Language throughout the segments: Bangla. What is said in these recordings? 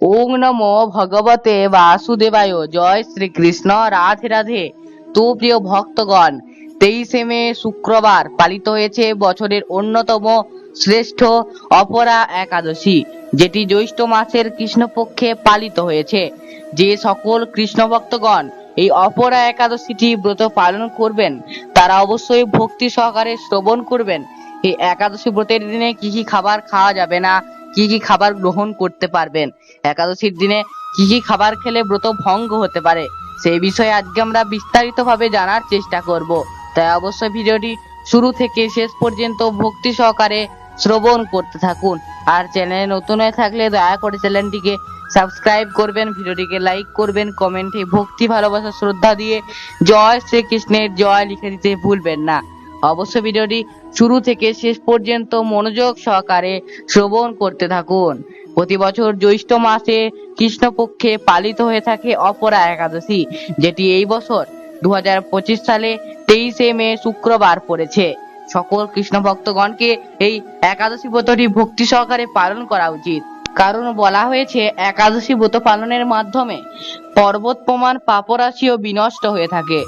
ওং নমো ভগবতে বাসুদেবায়। জয় শ্রীকৃষ্ণ, রাধে রাধে। তো প্রিয় ভক্তগণ, তেইশে মে শুক্রবার পালিত হয়েছে বছরের অন্যতম শ্রেষ্ঠ অপরা একাদশী, যেটি জ্যৈষ্ঠ মাসের কৃষ্ণপক্ষে পালিত হয়েছে। যে সকল কৃষ্ণ ভক্তগণ এই অপরা একাদশীটি ব্রত পালন করবেন, তারা অবশ্যই ভক্তি সহকারে শ্রবণ করবেন। এই একাদশী ব্রতের দিনে কি কি খাবার খাওয়া যাবে না কি কি খাবার গ্রহণ করতে পারবেন? একাদশীর দিনে কি কি খাবার খেলে ব্রত ভঙ্গ হতে পারে? সেই বিষয়ে আজকে আমরা বিস্তারিত ভাবে জানার চেষ্টা করব। তাই অবশ্যই ভিডিওটি শুরু থেকে শেষ পর্যন্ত ভক্তি সহকারে শ্রবণ করতে থাকুন। আর চ্যানেলে নতুন হয়ে থাকলে দয়া করে চ্যানেলটিকে সাবস্ক্রাইব করবেন, ভিডিওটিকে লাইক করবেন, কমেন্টে ভক্তি, ভালোবাসা, শ্রদ্ধা দিয়ে জয় শ্রীকৃষ্ণের জয় লিখে দিতে ভুলবেন না। অবশ্যই ভিডিওটি শুরু থেকে শেষ পর্যন্ত মনোযোগ সহকারে শ্রবণ করতে থাকুন। প্রতি বছর জ্যৈষ্ঠ মাসে কৃষ্ণপক্ষে পালিত হয়ে থাকে অপরা একাদশী, যেটি এই বছর দু হাজার পঁচিশ সালে তেইশে মে শুক্রবার পড়েছে। সকল কৃষ্ণ ভক্তগণকে এই একাদশী ব্রতটি ভক্তি সহকারে পালন করা উচিত। কারণ বলা হয়েছে, একাদশী ব্রত পালনের মাধ্যমে পর্বত প্রমাণ পাপরাশিও বিনষ্ট হয়ে থাকে।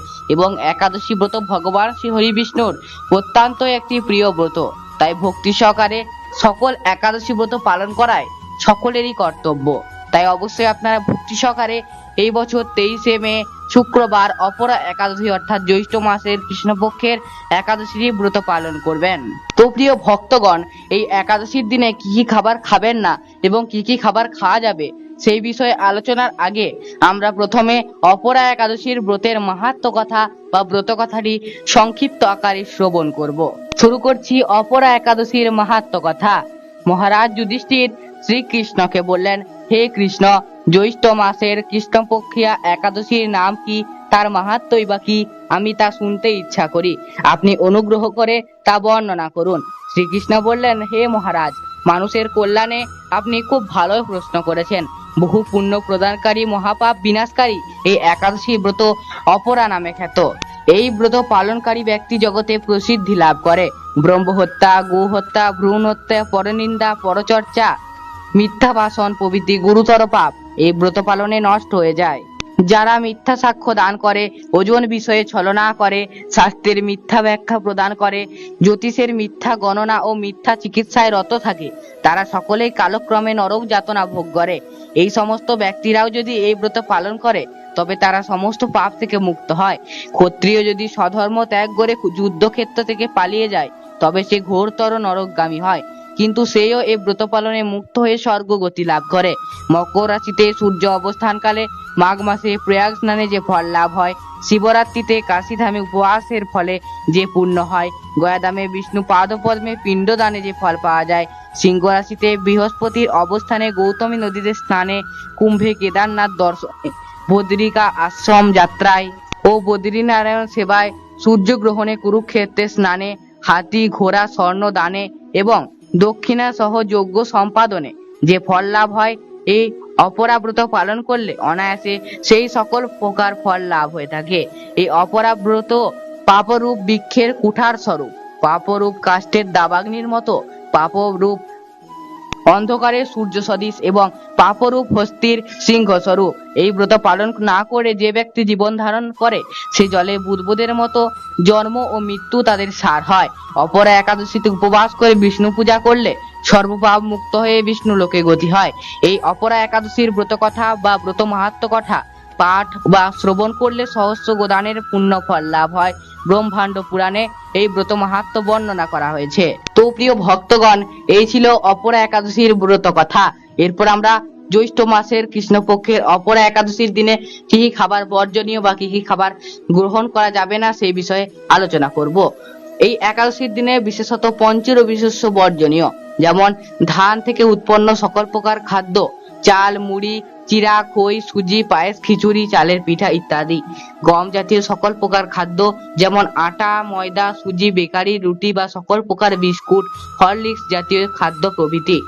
একাদশী ব্রত ভগবান শ্রী হরি বিষ্ণুর অত্যন্ত একটি প্রিয় ব্রত। তাই ভক্তি সহকারে সকল একাদশী ব্রত পালন করায় সকলেরই কর্তব্য। তাই অবশ্যই আপনারা ভক্তি সহকারে এই বছর তেইশে মে, শুক্রবার অপরা একাদশী অর্থাৎ জ্যৈষ্ঠ মাসের কৃষ্ণপক্ষের একাদশীর ব্রত পালন করবেন। তো প্রিয় ভক্তগণ, এই একাদশীর দিনে কি কি খাবার খাবেন না এবং কি কি খাবার খাওয়া যাবে? সেই বিষয়ে আলোচনার আগে আমরা প্রথমে অপরা একাদশীর ব্রতের মাহাত্ম কথা বা ব্রত কথাটি সংক্ষিপ্ত আকারে শ্রবণ করব। শুরু করছি অপরা একাদশীর মাহাত্ম কথা। মহারাজ যুধিষ্ঠির শ্রীকৃষ্ণকে বললেন, হে কৃষ্ণ, জ্যৈষ্ঠ মাসের কৃষ্ণপক্ষিয়া একাদশীর নাম কি? তার মাহাত্মই বা কি? আমি তা শুনতে ইচ্ছা করি। আপনি অনুগ্রহ করে তা বর্ণনা করুন। শ্রীকৃষ্ণ বললেন, হে মহারাজ, মানুষের কল্যাণে আপনি খুব ভালো প্রশ্ন করেছেন। বহু পুণ্য প্রদানকারী মহাপাপ বিনাশকারী এই একাদশী ব্রত অপরা নামে খ্যাত। এই ব্রত পালনকারী ব্যক্তি জগতে প্রসিদ্ধি লাভ করে। ব্রহ্ম হত্যা গো হত্যা ভ্রূণ হত্যা পরনিন্দা, পরচর্চা মিথ্যা ভাষণ প্রভৃতি গুরুতর পাপ এই ব্রত পালনে নষ্ট হয়ে যায়। যারা মিথ্যা সাক্ষ্য দান করে, ওজন বিষয়ে ছলনা করে, স্বাস্থ্যের মিথ্যা ব্যাখ্যা প্রদান করে, জ্যোতিষের মিথ্যা গণনা ও মিথ্যা চিকিৎসায় রত থাকে, তারা সকলেই কালক্রমে নরক যাতনা ভোগ করে। এই সমস্ত ব্যক্তিরাও যদি এই ব্রত পালন করে, তবে তারা সমস্ত পাপ থেকে মুক্ত হয়। ক্ষত্রিয় যদি স্বধর্ম ত্যাগ করে যুদ্ধক্ষেত্র থেকে পালিয়ে যায়, তবে সে ঘোরতর নরকগামী হয়। কিন্তু সেও এই ব্রত পালনে মুক্ত হয়ে স্বর্গগতি লাভ করে। মকর রাশিতে সূর্য অবস্থানকালে মাঘ মাসে প্রয়াগ স্নানে যে ফল লাভ হয়, শিবরাত্রিতে কাশীধামে উপবাসের ফলে যে পূর্ণ হয়। গয়াদামে বিষ্ণু পাদপদ্মে পিণ্ডদানে যে ফল পাওয়া যায়। সিংহ রাশিতে বৃহস্পতির অবস্থানে গৌতমী নদীতে স্নানে কুম্ভে কেদারনাথ দর্শনে বদ্রিকা আশ্রম যাত্রায় ও বদ্রীনারায়ণ সেবায় সূর্যগ্রহণে কুরুক্ষেত্রে স্নানে হাতি, ঘোড়া স্বর্ণ দানে এবং দক্ষিণা সহ যোগ্য সম্পাদনে যে ফল লাভ হয় এই অপরাব্রত পালন করলে অনায়াসে সেই সকল প্রকার ফল লাভ হয়ে থাকে। এই অপরাব্রত পাপরূপ বৃক্ষের কুঠার স্বরূপ, পাপরূপ কাষ্ঠের দাবাগ্নির মতো পাপরূপ অন্ধকারে সূর্য সদৃশ এবং পাপরূপ হস্তির সিংহ স্বরূপ এই ব্রত পালন না করে যে ব্যক্তি জীবন ধারণ করে, সে জলে বুদবুদের মতো জন্ম ও মৃত্যু তাদের সার হয়। অপরা একাদশীতে উপবাস করে বিষ্ণু পূজা করলে সর্বপাপ মুক্ত হয়ে বিষ্ণু লোকে গতি হয়। এই অপরা একাদশীর ব্রত কথা বা ব্রত মাহাত্ম কথা পাঠ বা শ্রবণ করলে সহস্র গোদানের পুণ্য ফল লাভ হয়। ব্রহ্মাণ্ড পুরাণে এই ব্রত মাহাত্ম বর্ণনা করা হয়েছে। তো প্রিয় ভক্তগণ, এই ছিল অপরা একাদশীর ব্রত কথা। এরপর আমরা জ্যৈষ্ঠ মাসের কৃষ্ণপক্ষের অপরা একাদশীর দিনে কি কি খাবার বর্জনীয় বা কি কি খাবার গ্রহণ করা যাবে না সেই বিষয়ে আলোচনা করব। এই একাদশীর দিনে বিশেষত পঞ্চের বিশেষ বর্জনীয়, যেমন ধান থেকে উৎপন্ন সকল প্রকার খাদ্য চাল, মুড়ি, চিরা, খই, সুজি, পায়েস, খিচুড়ি, চালের পিঠা ইত্যাদি। গম জাতীয় সকল প্রকার খাদ্য, যেমন আটা, ময়দা, সুজি, বেকারি, রুটি বা সকল প্রকার বিস্কুট, হরলিক্স জাতীয় খাদ্য প্রভৃতি।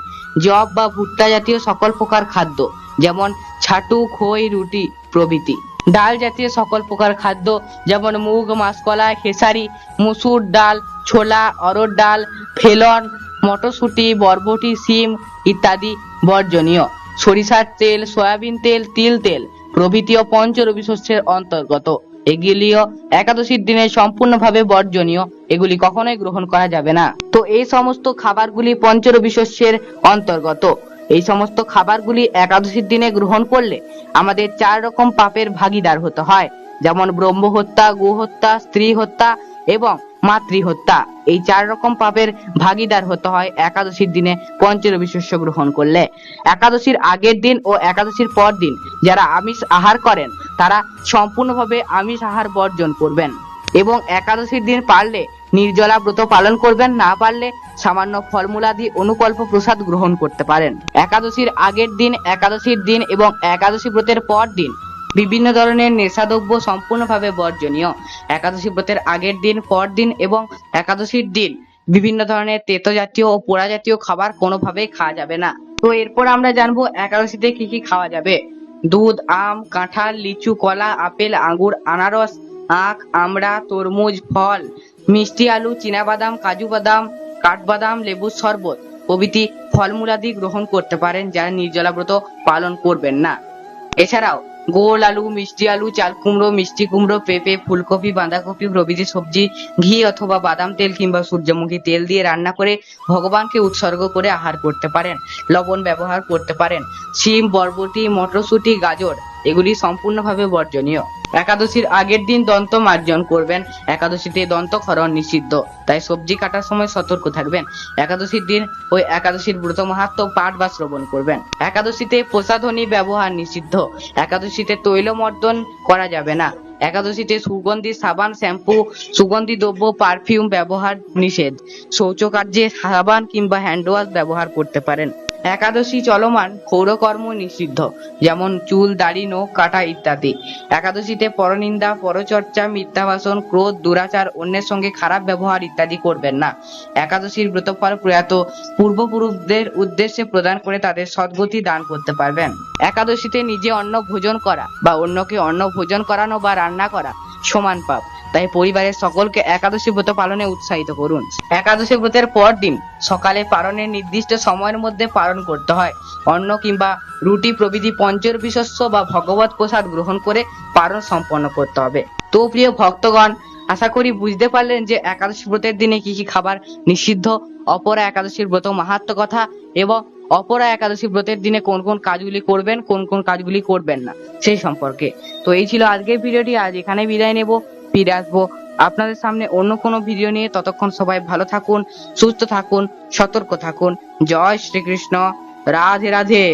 জব বা ভুট্টা জাতীয় সকল প্রকার খাদ্য, যেমন ছাটু, খই, রুটি প্রভৃতি। ডাল জাতীয় সকল প্রকার খাদ্য, যেমন মুগ মাসকলা খেসারি, মুসুর ডাল, ছোলা অরড় ডাল, ফেলন, মটরশুঁটি, বরবটি, সিম ইত্যাদি বর্জনীয়। সরিষার তেল, সয়াবিন তেল, তিল তেল প্রভৃতি ও পঞ্চরবি শস্যের অন্তর্গত। এগুলিও একাদশীর দিনে সম্পূর্ণভাবে বর্জনীয়। এগুলি কখনোই গ্রহণ করা যাবে না। তো এই সমস্ত খাবারগুলি পঞ্চরবি শস্যের অন্তর্গত। এই সমস্ত খাবারগুলি একাদশীর দিনে গ্রহণ করলে আমাদের চার রকম পাপের ভাগিদার হতে হয়। যেমন ব্রহ্ম হত্যা গো হত্যা স্ত্রী হত্যা এবং মাতৃ হত্যা এই চার রকম পাপের ভাগিদার হতে হয় একাদশীর দিনে পঞ্চরবি শস্য গ্রহণ করলে। একাদশীর আগের দিন ও একাদশীর পর দিন যারা আমিষ আহার করেন, তারা সম্পূর্ণভাবে আমিষ আহার বর্জন করবেন। এবং একাদশীর দিন পারলে নির্জলা ব্রত পালন করবেন, না পারলে সামান্য ফলমূলাদি অনুকল্প প্রসাদ গ্রহণ করতে পারেন। একাদশীর আগের দিন, একাদশীর দিন এবং একাদশী ব্রতের পর দিন বিভিন্ন ধরনের নেশাদ্রব্য সম্পূর্ণভাবে বর্জনীয়। একাদশী ব্রতের আগের দিন পর দিন এবং একাদশীর দিন বিভিন্ন ধরনের তেতো জাতীয় ও পোড়া জাতীয় খাবার কোনোভাবেই খাওয়া যাবে না। তো এরপর আমরা জানব একাদশীতে কি কি খাওয়া যাবে। দুধ, আম, কাঁঠাল, লিচু, কলা, আপেল, আঙ্গুর, আনারস, আখ, আমড়া, তরমুজ, ফল, মিষ্টি আলু, চীনাবাদাম, কাজু বাদাম, কাঠবাদাম, লেবুর শরবত প্রভৃতি ফলমূলাদি গ্রহণ করতে পারেন যারা নির্জলা ব্রত পালন করবেন না। এছাড়াও গোল আলু, মিষ্টি আলু, চাল কুমড়ো, মিষ্টি কুমড়ো, পেঁপে, ফুলকপি, বাঁধাকপি প্রভৃতি সবজি, ঘি অথবা বাদাম তেল কিংবা সূর্যমুখী তেল দিয়ে রান্না করে ভগবানকে উৎসর্গ করে আহার করতে পারেন, লবণ ব্যবহার করতে পারেন। শিম, বরবটি, মটরশুঁটি, গাজর এগুলি সম্পূর্ণভাবে বর্জনীয়। একাদশীর আগের দিন দন্ত মার্জন করবেন। একাদশীতে দন্তক্ষরণ নিষিদ্ধ। তাই সবজি কাটার সময় সতর্ক থাকবেন। একাদশীর দিন ওই একাদশীর ব্রত মাহাত্ম পাঠ বা শ্রবণ করবেন। একাদশীতে প্রসাধনী ব্যবহার নিষিদ্ধ। একাদশীতে তৈল মর্দন করা যাবে না। একাদশীতে সুগন্ধি, সাবান, শ্যাম্পু, সুগন্ধি দ্রব্য, পারফিউম ব্যবহার নিষেধ। শৌচকার্যে সাবান কিংবা হ্যান্ড ওয়াশ ব্যবহার করতে পারেন। একাদশী চলমান ক্ষৌরকর্ম নিষিদ্ধ, যেমন চুল, দাড়ি, নখ, কাটা ইত্যাদি। একাদশীতে পরনিন্দা, পরচর্চা মিথ্যা ভাষণ ক্রোধ, দুরাচার, অন্যের সঙ্গে খারাপ ব্যবহার ইত্যাদি করবেন না। একাদশীর ব্রতফল প্রয়াত পূর্বপুরুষদের উদ্দেশ্যে প্রদান করে তাদের সদ্গতি দান করতে পারবেন। একাদশীতে নিজে অন্ন ভোজন করা বা অন্যকে অন্ন ভোজন করানো বা রান্না করা সমান পাপ। তাই পরিবারের সকলকে একাদশী ব্রত পালনে উৎসাহিত করুন। একাদশী ব্রতের পর দিন সকালে পালনের নির্দিষ্ট সময়ের মধ্যে পালন করতে হয়। অন্ন কিংবা রুটি প্রভৃতি পঞ্চর বিশস্য বা ভগবত প্রসাদ গ্রহণ করে পালন সম্পন্ন করতে হবে। তো প্রিয় ভক্তগণ, আশা করি বুঝতে পারলেন যে একাদশী ব্রতের দিনে কি কি খাবার নিষিদ্ধ, অপরা একাদশীর ব্রত মাহাত্ম কথা এবং অপরা একাদশী ব্রতের দিনে কোন কোন কাজগুলি করবেন, কোন কোন কাজগুলি করবেন না, সেই সম্পর্কে। তো এই ছিল আজকের ভিডিওটি, আজ এখানে বিদায় নেব। ফিরে আসব। আপনাদের সামনে অন্য কোনো ভিডিও নিয়ে ততক্ষণ সবাই ভালো থাকুন, সুস্থ থাকুন, সতর্ক থাকুন। জয় শ্রীকৃষ্ণ। রাধে রাধে।